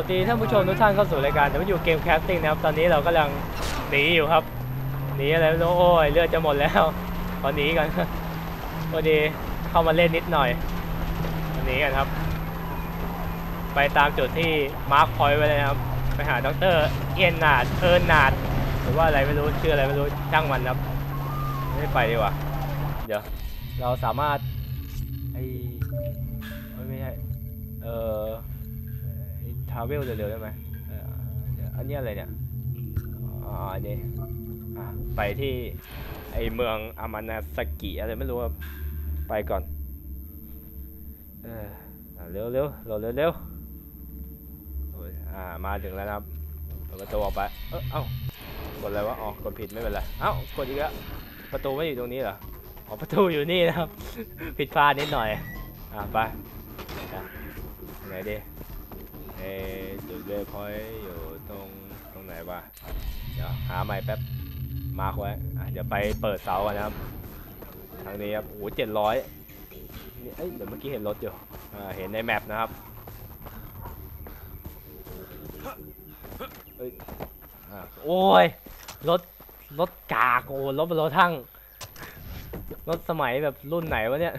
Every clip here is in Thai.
สวัสดีท่านผู้ชมทุกท่านเข้าสู่รายการ W Game Casting นะครับ ตอนนี้เรากำลังหนีอยู่ครับ หนีอะไรไม่รู้โอ้ยเลือดจะหมดแล้วขอหนีกันพอดีเข้ามาเล่นนิดหน่อยหนีกันครับ ไปตามจุดที่มาร์คพอยต์ไว้เลยนะครับ ไปหาด็อกเตอร์เอียนนาดเอิร์นนาดหรือว่าอะไรไม่รู้ชื่ออะไรไม่รู้ช่างมันครับ ไม่ไปดีกว่า เดี๋ยว เราสามารถไอ้ไม่ใช่เออาวเวลเร็วๆได้ไหมเอออันนี้อะไรเนี่ย อ๋อน,นี่ไปที่ไอเมืองอามานาสกิอะไรไม่รู้ไปก่อน เอออะเร็วๆเร็วเร็วเร็วเร็วโอ้ยอ่า มาถึงแล้วนะครับเปิดประตูออกไป เออเอ้ากดอะไรวะ อ๋อ กดผิดไม่เป็นไร เอ้า กดอีกแล้ว ประตูไม่อยู่ตรงนี้เหรอ อ๋อ ประตูอยู่นี่นะครับ ผิดพลาดนิดหน่อย อะไปไหนดิ เอจุดเวพอยอยู่ตรงตรงไหนวะเดี๋ยวหาใหม่แป๊บมาร์คไว้อะเดี๋ยวไปเปิดเสากันนะครับทางนี้ครับโอ้เจ็ดร้อยนี่เอ้ยเดี๋ยวเมื่อกี้เห็นรถอยู่อ่าเห็นในแมปนะครับโอ้ยรถรถกากโอ้รถเป็นรถทั้งรถสมัยแบบรุ่นไหนวะเนี่ย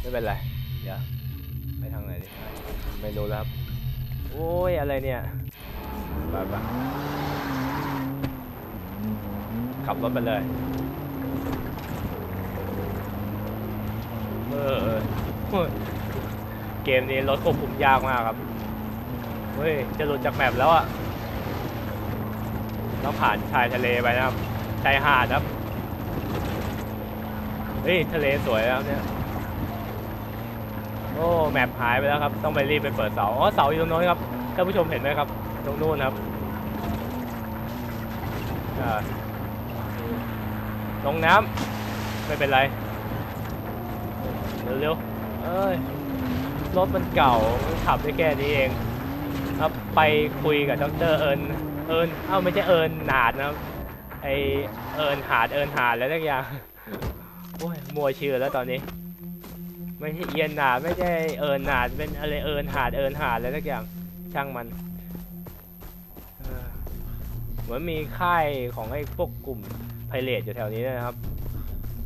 ไม่เป็นไรเดี๋ยวไปทางไหนดิ ไม่รู้แล้วครับ โอ้ย อะไรเนี่ยไปไปขับรถไปเลยเออเออโอ้ยเกมนี้รถควบคุมยากมากครับ เฮ้ย จะหลุดจากแมปแล้วอะต้องผ่านชายทะเลไปนะครับ ชายหาดครับ เฮ้ย ทะเลสวยแล้วเนี่ย โอ้แมปหายไปแล้วครับ ต้องไปรีบไปเปิดเสา อ๋อ เสาอยู่ตรงโน้นครับ ท่านผู้ชมเห็นไหมครับ ตรงนู้นครับลงน้ำไม่เป็นไร เร็วๆเอ้ย รถมันเก่า ขับได้แค่นี้เอง ครับ ไปคุยกับดรเอิญเอิญเอ้าไม่ใช่เอิญหนาดนะครับ ไอเอิญหาดเอิญหาดแล้วทุกอย่างโอ้ยมัวชื่อแล้วตอนนี้ ไม่ใช่เอียนหนาดไม่ใช่เอิญหนาดเป็นอะไรเอิญหาดเอิญหาดอะไรทุกอย่างช่างมันเหมือนมีค่ายของไอ้พวกกลุ่มไพเรตอยู่แถวนี้นะครับ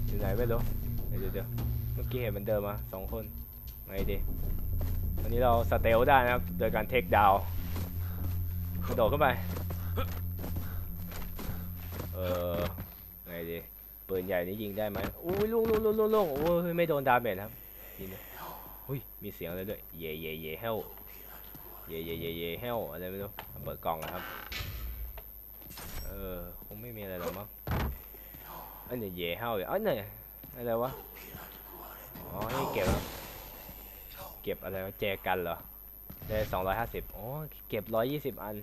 อยู่ไหนไม่รู้เดี๋ยวเดี๋ยวเมื่อกี้เห็นมันเดินมาสองคนไงดีวันนี้เราสเตลได้นะครับ โดยการเทคดาวกระโดดขึ้นไปเออไงดีปืนใหญ่นี่ยิงได้ไหมอุ้ยลุงลุงลุงลุงลุงโอ้ยไม่โดนดาเมจครับ ทีนี้หุ้ยมีเสียงอะไรด้วยเย่เย่เย่เฮลเย่เย่เย่เย่เฮลอะไรไม่รู้เปิดกล่องนะครับเออคงไม่มีอะไรหรอกมั้งอันนี้เย่เฮลอยู่อันนี้อะไรวะอ๋อนี่เก็บเก็บอะไรวะแจกันเหรอได้สองร้อยห้าสิบอ๋อเก็บร้อยยี่สิบอัน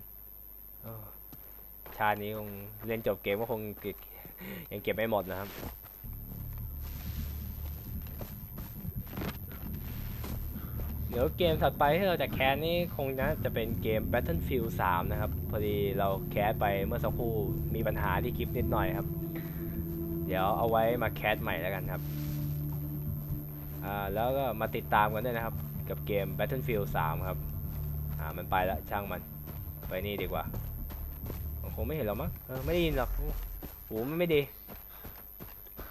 ชาตินี้คงเล่นจบเกมก็คงยังเก็บไม่หมดนะครับ ดี๋ยวเกมถัดไปที่เราจะแคสนี่คงนะจะเป็นเกม Battlefield 3 นะครับ พอดีเราแคสไปเมื่อสักครู่มีปัญหาที่คลิปนิดหน่อยครับ เดี๋ยวเอาไว้มาแคสใหม่แล้วกันครับอ่าแล้วก็มาติดตามกันด้วยนะครับ กับเกม Battlefield 3 ครับอ่ามันไปแล้วช่างมันไปนี่ดีกว่าคงไม่เห็นหรอมั้งไม่ได้ยินหรอกหูมันไม่ดี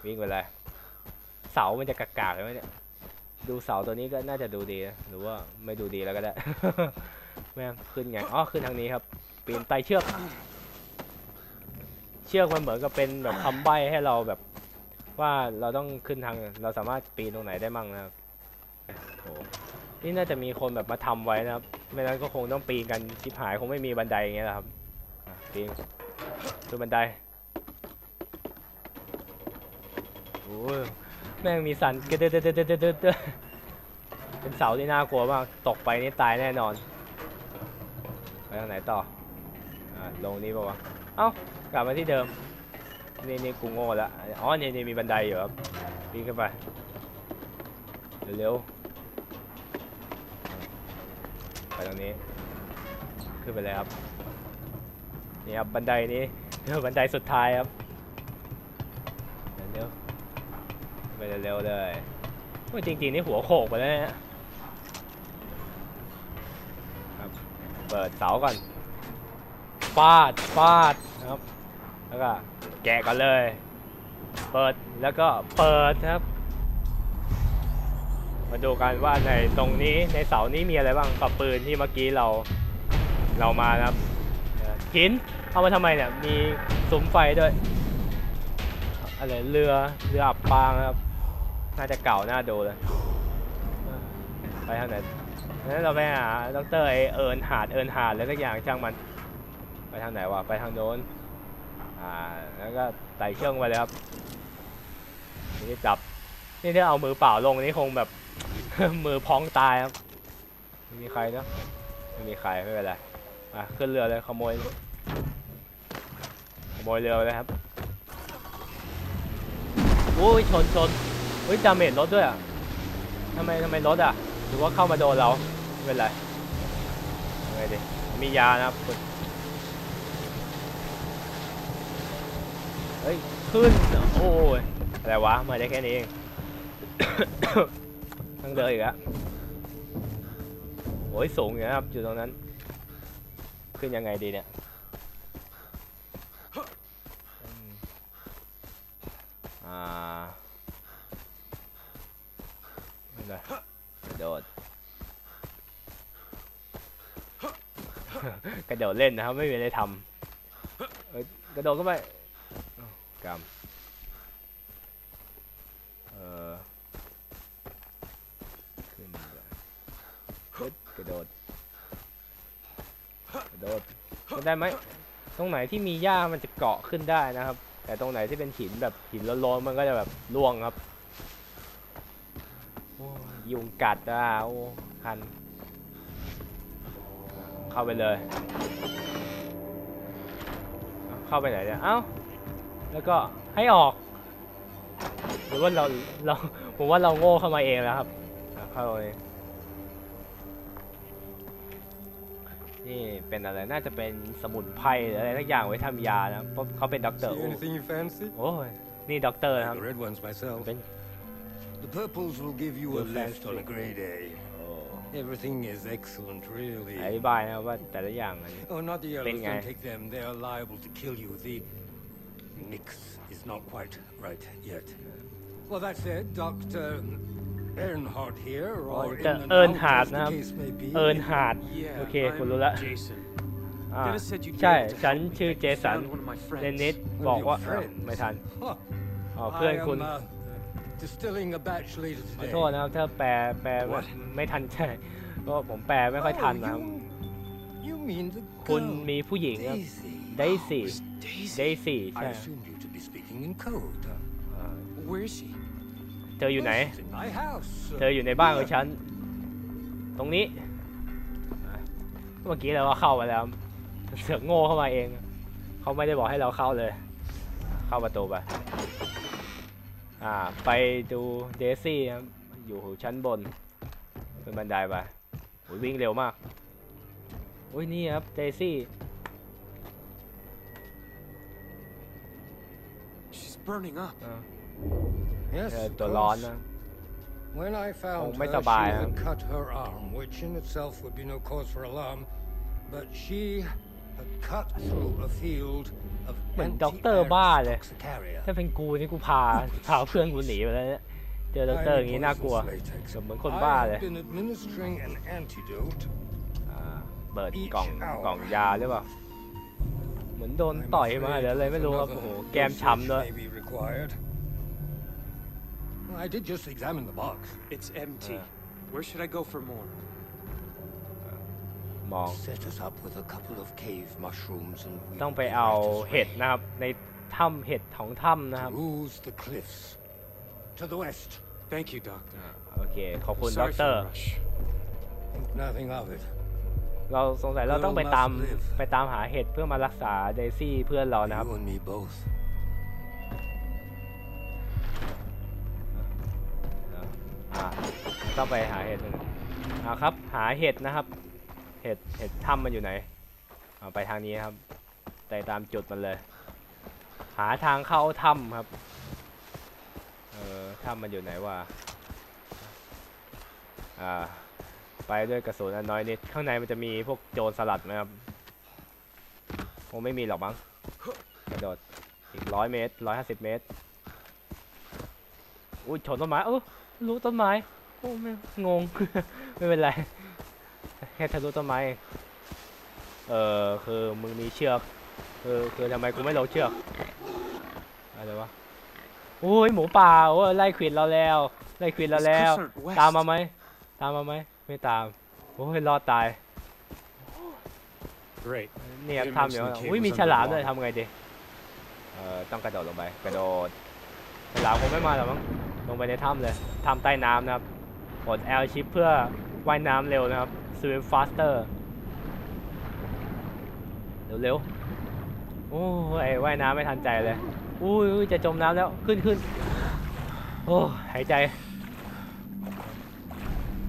วิ่งไปเลยเสามันจะกากๆใช่ไหมเนี่ย ดูเสาตัวนี้ก็น่าจะดูดีนะหรือว่าไม่ดูดีแล้วก็ได้ แม่งขึ้นไงอ๋อขึ้นทางนี้ครับ ปีนไต่เชือก เชือกมันเหมือนกับเป็นแบบคำใบ้ให้เราแบบ ว่าเราต้องขึ้นทางเราสามารถปีนตรงไหนได้มั่งนะครับโอ้นี่น่าจะมีคนแบบมาทำไว้นะครับไม่นั้นก็คงต้องปีนกันชิบหายคงไม่มีบันไดอย่างเงี้ยแหละครับปีนขึ้นบันไดโอ้ แม่งมีสันเดือดเดือดเดือดเป็นเสาที่น่ากลัวมาก ตกไปนี่ตายแน่นอน ไปทางไหนต่ออ่าลงนี้ป่าวะ เอ้า กลับมาที่เดิม นี่นี่กูโง่ละอ๋อนี่นี่มีบันไดอยู่ครับปีนขึ้นไป เร็วๆ ไปตรงนี้ ขึ้นไปเลยครับ นี่ครับบันไดนี้ บันไดสุดท้ายครับ เร็วๆ ไปเร็วๆเลยโอ้ยจริงๆนี่หัวโขกไปแล้วเนี่ยเปิดเสาก่อนฟาดฟาดนะครับ แล้วก็แกะกันเลย เปิดแล้วก็เปิดนะครับ มาดูกันว่าในตรงนี้ในเสานี้มีอะไรบ้างกับปืนที่เมื่อกี้เราเรามานะครับเอ่อหินเอามาทำไมเนี่ยมีซุ้มไฟด้วย อะไรเรือเรืออับปางครับ น่าจะเก่าน่าดูเลย ไปทางไหนงั้นเราไปหาดรไอเอิร์นหาดเอิร์นหาดแล้วสักอย่างช่างมัน ไปทางไหนวะไปทางโน้นอ่าแล้วก็ไต่เชือกไปเลยครับนี่จับนี่ถ้าเอามือเปล่าลงนี่คงแบบ มือพองตายครับไม่มีใครเนอะไม่มีใครไม่เป็นไรอะขึ้นเรือเลยขโมยขโมยเรือเลยครับ โอ้ยชนชนเฮ้ยดาเมจลดด้วยอะทำไมทำไมลดอะ หรือว่าเข้ามาโดนเราไม่เป็นไรยังไงดิมียานะครับคุณเฮ้ยขึ้นโอ้ยอะไรวะมาได้แค่นี้เองต้องเดินอีกแล้วโอ้ยสูงอยู่นะครับอยู่ตรงนั้น ขึ้นยังไงดีเนี่ยอืม อ่าไม่เป็นไรกระโดดกระโดดเล่นนะครับ ไม่มีอะไรทำกระโดดเข้าไปอ้าวกำเออขึ้นไปปึ๊ดกระโดดกระโดดได้ไหมตรงไหนที่มีหญ้ามันจะเกาะขึ้นได้นะครับ แต่ตรงไหนที่เป็นหินแบบหินโล้นๆมันก็จะแบบร่วงครับโอ้ยยุงกัดอะโอ้คัน เข้าไปเลยเอ้าเข้าไปไหนเนี่ย เอ้า แล้วก็ให้ออก หรือว่าเราเราผมว่าเราโง่เข้ามาเองแล้วครับอะเข้าเลย นี่เป็นอะไรน่าจะเป็นสมุนไพรหรืออะไรสักอย่างไว้ทำยานะเพราะเขาเป็นด็อกเตอร์ See anything you fancy? โอ้ยนี่ด็อกเตอร์นะครับ The red ones myself. เป็น The purples will give you a Good lift on a fancy. grey day. โอ้ Everything is excellent, อ really. ธิบายนะครับว่าแต่ละอย่างมัน Oh, not the yellows. Big guy. Don't take them. They are liable to kill you. The mix is not quite right yet. Well, that said, Dr. Earnhardt here, or in Dr. and Earnhardt out, as the นะครับ case may be. เอิร์นฮาร์ด Yeah, โอเคคุณ I'm รู้ละ Jason. อ่า Dennis said you'd be ใช่ able to ฉัน help me. ชื่อ I เจสัน found one of my friends. เดนิส One บอก of ว่า your อ้าว friends. ไม่ทัน Huh. อ๋อเพื่อน I คุณ am, uh, distilling a batch later ขอ today. โทษนะครับถ้าแปลแปล What? ไม่ทันใช่ก็ผมแปลไม่ค่อยทัน Oh, นะครับ you, you mean the คุณ girl, มีผู้หญิงครับ Daisy. เดซี่ Daisy. เดซี่ I ใช่ เธออยู่ไหน She's in my house. เธออยู่ในบ้านของฉัน ตรงนี้อะเมื่อกี้เราก็เข้ามาแล้ว เสือกโง่เข้ามาเอง เขาไม่ได้บอกให้เราเข้าเลย เข้าประตูไป อ่า ไปดูเดซี่ครับอยู่ชั้นบนเป็นบันไดไปโอ้ยวิ่งเร็วมาก อุ้ยนี่ครับเดซี่ She's burning up. อ่า Yes, เธอ of ตัวร้อน course. นะ When I found Oh, her, may she sabay, had ah. cut her arm, which in itself would be no cause for alarm. But she had cut through a field of เหมือนด็อกเตอร์บ้าเลย toxocaria. ถ้าเป็นกูนี่กูพา พาเพื่อนกูหนีไปแล้วเนี่ยเจอด็อกเตอร์อย่างนี้น่ากลัว Highly poisonous latex. เหมือนคนบ้า I เลย have been administering an antidote. อ่าเปิดกล่องกล่องยาหรือเปล่า เหมือนโดน I'm ต่อยมา afraid หรืออะไรไม่รู้ครับ another โอ้โหแกมช้ำด้วย dosage may be required. I did just examine the box. It's empty. Uh. Where should I go for more? มอง Set us up with a couple of cave mushrooms and we ต้อง will ไป be เอา right as เห็ด rain. นะครับ ในถ้ำเห็ดของถ้ำนะครับ Cruise the cliffs. To the west. Thank you, Doctor. โอเค ขอบคุณด็อก Sorry เตอ for ร์ the rush. Think nothing of it. เราสงสัยเราต้องไปตาม Girl must live. ไปตามหาเห็ดเพื่อมารักษาเดซี่เพื่อนเรานะครับ You and me both. ต้องไปหาเห็ดนะอ่าครับ หาเห็ดนะครับ เห็ด เห็ดถ้ำมันอยู่ไหนเอาไปทางนี้ครับไปตามจุดมันเลย หาทางเข้าถ้ำครับ เออถ้ำมันอยู่ไหนวะ อ่า ไปด้วยกระสุนอันน้อยนิด ข้างในมันจะมีพวกโจรสลัดไหมครับคงไม่มีหรอกมั้ง กระโดด อีกร้อยเมตรร้อยห้าสิบเมตร อุ้ยชนต้นไม้เออรู้ต้นไม้ อ้ไม่งง ไม่เป็นไร แค่ทะลุต้นไม้เองเออคือมึงมีเชือกคือคือทำไมกูไม่ลงเชือกอะไรวะโอ้ยหมูป่าโอ้ยไล่ขวิดเราแล้วไล่ขวิดเรา These แล้ว cliffs aren't west. ตามมาไหมตามมาไหมไม่ตามโอ้ยรอดตาย Great. เนี่ย Didn't ทำอยู่ mention the cave อุ้ย was มีฉลามด้วย underwater. ทำไงดีเอ่อต้องกระโดดลงไปกระโดดฉลามคงไม่มาหรอกมั้งลงไปในถ้ำเลยถ้ำใต้น้ำนะครับ กด L shift เพื่อว่ายน้ำเร็วนะครับ swim faster เร็วๆ โอ้ยว่ายน้ำไม่ทันใจเลย อุ้ยอุ้ยจะจมน้ำแล้ว ขึ้นขึ้นโอ้หายใจ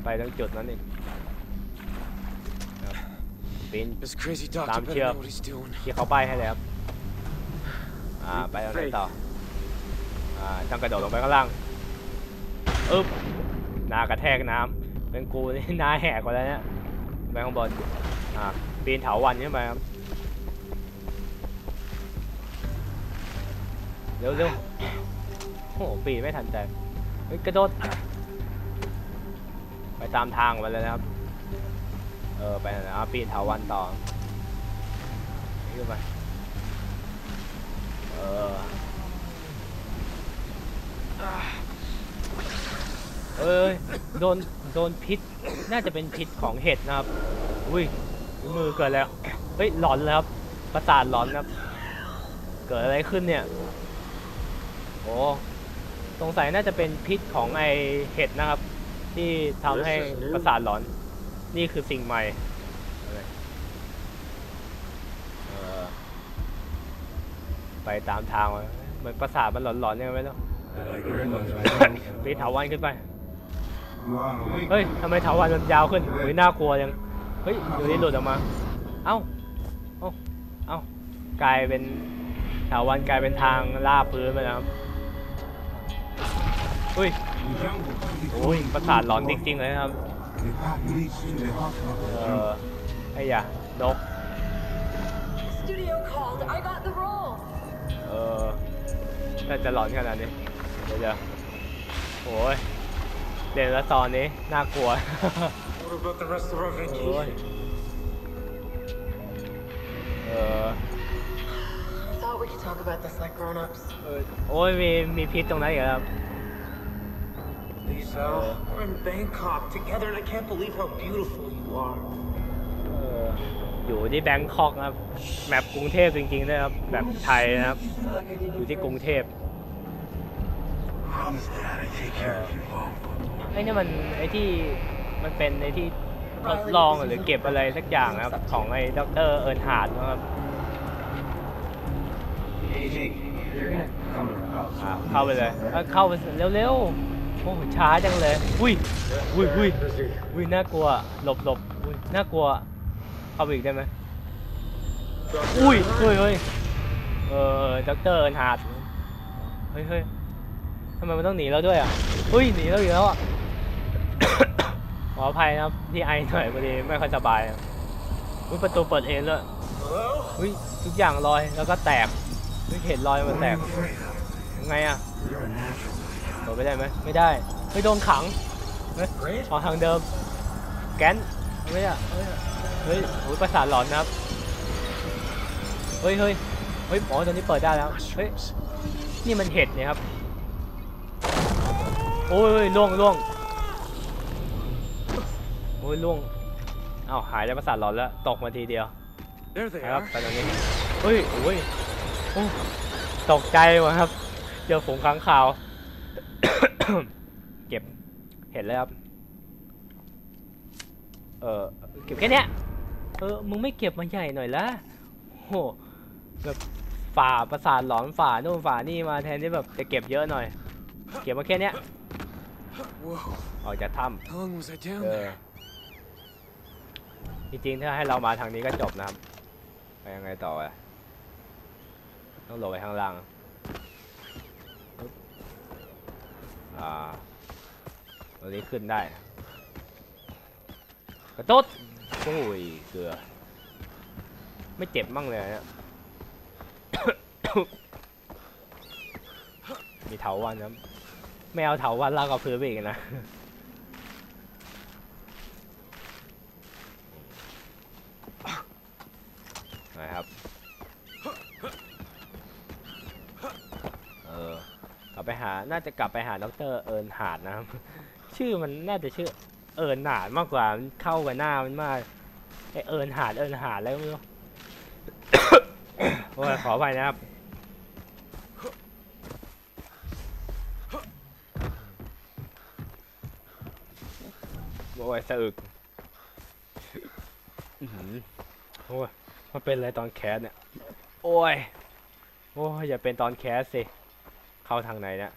ไปทั้งจุดนั้นอีกครับปีน This crazy doctor Đám better chưa? know what he's doing. ที่เขาใบให้เลยครับอ่าไปตรงไหนต่ออ่าต้องกระโดดลงไปข้างล่าง อึ๊บห นากระแทกน้ำเป็นกูนี่นาแหกกว่าแล้วเนี่ยไปข้างบนอ่าปีนเถาวันขึ้นไปครับเร็วเร็วโอ้ปีนไม่ทันใจกระโดด ไปตามทางมาเลยนะครับ เออ ไปนะปีนเถาวันต่อขึ้นไปเออ เอ้ยโดนโดนพิษน่าจะเป็นพิษของเห็ดนะครับอุ้ยมือเกิดแล้วเฮ้ยหลอนแล้วครับประสาทหลอนครับ เกิดอะไรขึ้นเนี่ยโอ้สงสัยน่าจะเป็นพิษของไอเห็ดนะครับ ที่ทำให้ประสาทหลอน นี่คือสิ่งใหม่เออไปตามทางมาเหมือนประสาทมันหลอนๆยังไงไม่รู้ปีนเถาวันขึ้นไป เฮ้ยทำไมเถาวันมันยาวขึ้นเฮ้ยน่ากลัวยังเฮ้ยอยู่นี่หลุดออกมา เอ้าเอ้าเอ้ากลายเป็นเถาวันกลายเป็นทางลาบพื้นไปแล้วครับอุ้ยโอ้ยประสาทหลอนจริงๆเลยนะครับเออไอ้ยะนก Studio called. I got the role. เออถ้าจะหลอนขนาดนี้เดี๋ยวเดี๋ยวโอ้ย เด่นแล้วตอนนี้น่ากลัว What about the rest of our โอ้ย vacation? เออ I thought we could talk about this like grown-ups. เออโอ้ยมีมีพิษตรงนั้นอีกแล้วครับ Lisa, we're in Bangkok together and I can't believe how beautiful you are. เอออยู่ที่แบงคอกนะครับแมปกรุงเทพจริงๆด้วยครับแบบไทยนะครับ อยู่ที่กรุงเทพ ไอ้นี่มันไอ้ที่มันเป็นไอ้ที่ทดลองหรือเก็บอะไรสักอย่างนะครับ ของไอ้ดรเอิร์นฮาร์ดนะครับอ่าเข้าไปเลยเอาเข้าไปเร็วๆโอ้ช้าจังเลยอุ้ยอุ้ยอุ้ยอุ้ยน่ากลัวหลบหลบอุ้ยน่ากลัวเข้าไปอีกได้ไหมอุ้ยเฮ้ยเฮ้ยเออด็อกเตอร์เอิร์นฮาร์ดเฮ้ยเฮ้ยทำไมมันต้องหนีเราด้วยอะเฮ้ยหนีเราอีกแล้วอะ ขออภัยนะครับที่ไอหน่อยพอดีไม่ค่อยสบายอุ้ยประตูเปิดเองเลยอุ้ยทุกอย่างลอยแล้วก็แตกเฮ้ยเห็นรอยมันแตกยังไงอะโดดไปได้ไหมไม่ได้เฮ้ยโดนขังเฮ้ยออกทางเดิม แกนเฮ้ยอะเฮ้ยอุ้ยโอ้ยประสาทหลอนนะครับเฮ้ยเฮ้ยเฮ้ยอ๋อตอนนี้เปิดได้แล้วเฮ้ยนี่มันเห็ดเนี่ยครับโอ้ยล่วงล่วง อ้ยล่วงเอ้าหายแล้วประสาทหลอนแล้วตกมาทีเดียว There they นะครับ are. ไปตรงนี้เฮ้ยโอ้ยโอ้ตกใจว่ะครับ เจอฝูงค้างคาว เก็บเห็นแล้วครับ เออเก็บแค่เนี้ยเออมึงไม่เก็บมาใหญ่หน่อยละโหแบบฝ่าประสาทหลอนฝ่าโน่นฝ่านี่มาแทนที่แบบจะเก็บเยอะหน่อย เก็บมาแค่เนี้ย Whoa, ออกจากถ้ how long was I ำ down เออ there? จ ริงๆถ้าให้เรามาทางนี้ก็จบนะครับไปยังไงต่ออะต้องลงไปข้างล่างอ่าตรงนี้ขึ้นได้ กระตุ๊ดโอ้ยเกลือ ไม่เจ็บมั่งเลยเนี่ยมีเถาวันนะไม่เอาเถาวันลากกับพื้นไปอีกนะ นะครับ เออกลับไปหา น่าจะกลับไปหาดรเอิร์นหาดนะครับ ชื่อมันน่าจะชื่อเอิร์นหาดมากกว่ามันเข้ากับหน้ามันมากไอเอิร์นหาดเอิร์นหาดอะไรก็ไม่รู้โอ้ยขอไปนะครับโอ้ยสะอึกโอ้ยมันเป็นอะไรตอนแคสเนี่ย โอ้ย โอ้ย อย่าเป็นตอนแคสสิ เข้าทางไหนเนี่ย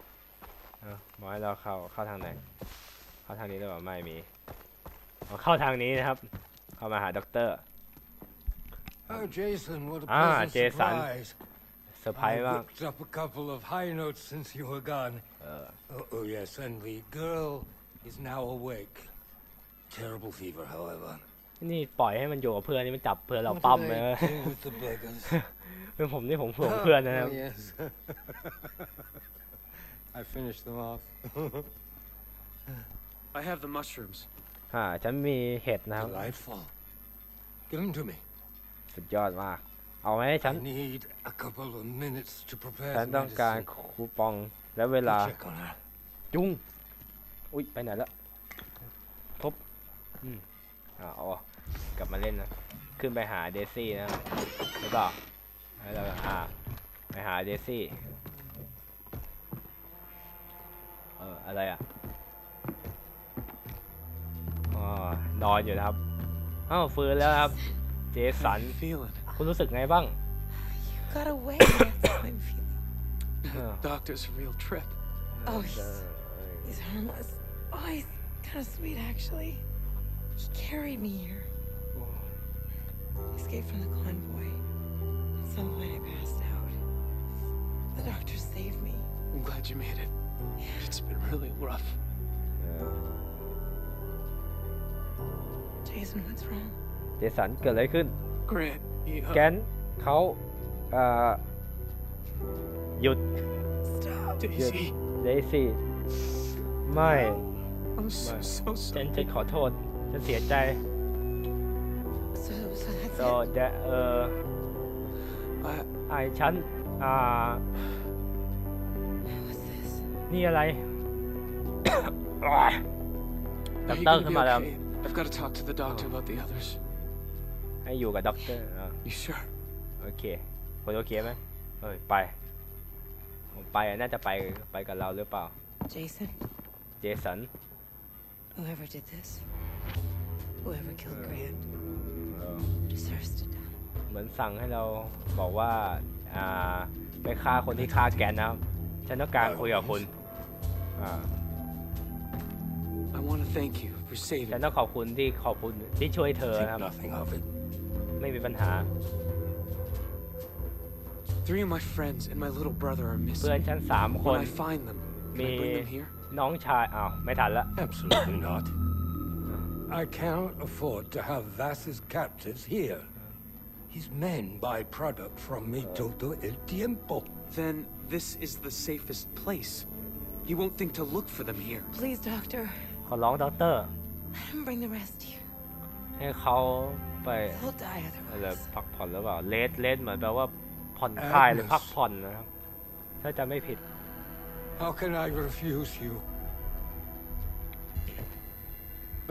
เอาบอกให้เราเข้าเข้าทางไหน เข้าทางนี้หรือเปล่าไม่มีเอาเข้าทางนี้นะครับ เข้ามาหาด็อกเตอร์ Oh, Jason, what a Ah, pleasant Jason. surprise. เซอร์ไพร I ส์มาก picked up a couple of high notes since you were gone. Oh, oh, yes, and the girl is now awake. Terrible fever, however. นี่ปล่อยให้มันอยู่กับเพื่อนนี่มันจับเพื่อนเรา What ปั๊ม did เลย I do with the beggars? เป็นผมนี่ผมห่วงเพื่อนนะครับ Oh, yes. I finished them off. I have the mushrooms. อ่าฉันมีเห็ดนะครับ Delightful. Give them to me. สุดยอดมาก เอาไหมให้ฉัน I need a couple of minutes to prepare ฉัน the ต้องการ medicine. คูปองและเวลา Check on her. จุ้งอุ้ยไปไหนแล้วครบอืมอ่าเอากลับมาเล่นนะ ขึ้นไปหาเดซี่นะครับหรือเปล่าแล้วเราอ่าไปหาเดซี่ เอออะไรอะอ๋อนอนอยู่นะครับอ้าวฟื้นแล้วครับ เจสัน How you feeling? คุณรู้สึกไงบ้าง You got away. That's how I'm feeling. Yeah. Doctor's a real trip. Oh, he's, he's harmless. Oh, he's kind of sweet, actually. He carried me here. I escaped from the convoy. At some point, I passed out. The doctor saved me. I'm glad you made it. It's been really rough. เออ Jason, what's wrong? เจสันเกิดอะไรขึ้น Grant, he, uh, แกนเขาเอ่อหยุด Stop. Daisy. เดซี่ไม่ I'm so, so ฉัน sorry. ฉันขอโทษ ฉันเสียใจ So, so that's so it. that เออ I, ไอฉันอ่า What's this? นี่อะไร ด็อ are ก you เตอร์ gonna ขึ้น be มาแล้ว okay? I've got to talk to the doctor about the others. ให้อยู่กับด็อกเตอร์อ่า You sure? โอเคคนโอเคไหมเอ้ยไปผมไปอะน่าจะไปไปกับเราหรือเปล่า Jason, เจสัน whoever did this, whoever killed Grant, เออ deserves to die. เหมือนสั่งให้เราบอกว่า อ่า ไปฆ่าคนที่ฆ่าแกนนะครับฉันต้องการคุยกับคุณอ่า I want to thank you for ฉั saving นต้องขอบคุณที่ขอบคุณที่ช่วยเธอ Think นะครับ nothing of it. ไม่มีปัญหา Three of my friends and my little brother are เพื่อน missing. ฉันสามคน When I find them, can I Me- bring them here? น้องชาย อ้าว ไม่ทันละ Absolutely not. I cannot afford to have Vass's captives here. His men buy product from me todo el tiempo. Then this is the safest place. He won't think to look for them here. Please, doctor, ขอร้องด็อกเตอร์ let him bring the rest here. ให้เขาไป He'll die อะไร otherwise. พักผ่อนหรือเปล่า เลสเลสเหมือนแปลว่าผ่อนคลายหรือ Agnes พักผ่อนนะครับ ถ้าจะไม่ผิด How can I refuse you?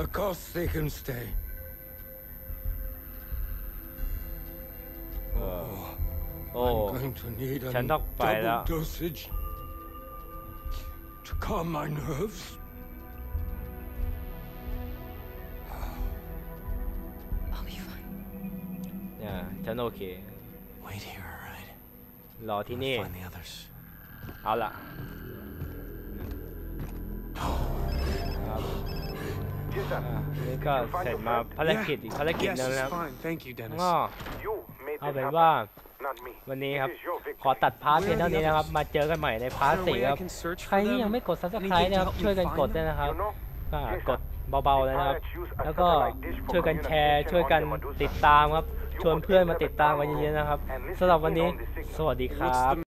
Of course they can stay. Oh, โอ้ I'm going to need aฉันต้องไปแล้ว double dosage to calm my nerves. I'll be fine. เนี่ยฉันโอเค Wait here, alright? รอที่ I'm นี่ gonna find the others. เอาล่ะครับอ่านี่ก็เสร็จมาภารกิจอีกภารกิจ yes, หนึง it's นะครับ fine. Thank you, Dennis. ก็ You made เอา this เป็น happen, ว่า not me. วันนี้ครับ ขอตัดพาร์ทเพียงท่านี้นะครับ มาเจอกันใหม่ในพาร์ทสี่ครับ ใครที่ยังไม่กด subscribe นะครับ ช่วยกันกดด้วยนะครับกดเบาๆนะครับ แล้วก็ช่วยกันแชร์ ช่วยกันติดตามครับ ชวนเพื่อนมาติดตามวันเยอะๆนะครับสำหรับวันนี้ สวัสดีครับ